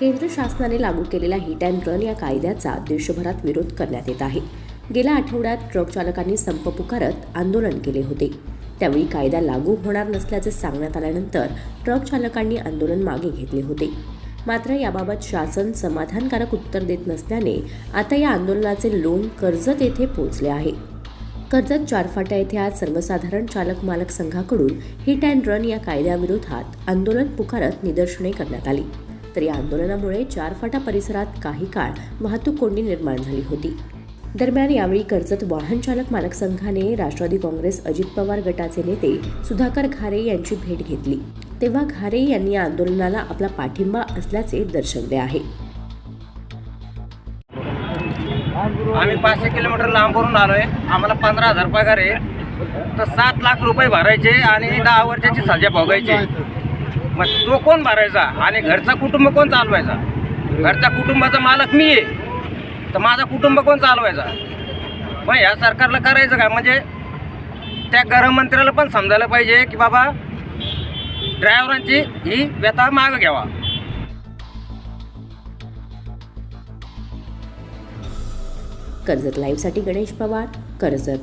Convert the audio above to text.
केंद्र शासनाने लागू केलेल्या हिट अँड रन या कायद्याचा देशभरात विरोध करण्यात येत आहे. गेल्या आठवड्यात ट्रक चालकांनी संप पुकारत आंदोलन केले होते. त्यावेळी कायदा लागू होणार नसल्याचे सांगण्यात आल्यानंतर ट्रक चालकांनी आंदोलन मागे घेतले होते. मात्र याबाबत शासन समाधानकारक उत्तर देत नसल्याने आता या आंदोलनाचे लोण कर्जत येथे पोहोचले आहे. कर्जत चारफाटा येथे आज सर्वसाधारण चालक मालक संघाकडून हिट अँड रन या कायद्याविरोधात आंदोलन पुकारत निदर्शने करण्यात आली. तर या आंदोलनामुळे चारफाटा परिसरात काही काळ वाहतूक कोंडी निर्माण झाली होती. दरम्यान यावेळी कर्जत वाहन चालक मालक संघाने राष्ट्रवादी काँग्रेस अजित पवार गटाचे नेते सुधाकर घारे यांची भेट घेतली. तेव्हा घारे यांनी या आंदोलनाला आपला पाठिंबा असल्याचे दर्शवले आहे. आम्ही पाचशे किलोमीटर लांबवरून आलोय. आम्हाला पंधरा हजार पगार आहे. तर सात लाख रुपये भरायचे आणि दहा वर्षाची सजा भोगायची. मग तो कोण भरायचा? आणि घरचा कुटुंब कोण चालवायचा? घरचा कुटुंबाचा मालक मी आहे. तर माझा कुटुंब कोण चालवायचा? मग ह्या सरकारला करायचं काय? म्हणजे त्या गृहमंत्र्याला पण समजायला पाहिजे की बाबा ड्रायव्हरांची ही व्यथा माग घ्यावा. कर्जत लाईव्हसाठी गणेश पवार कर्जत.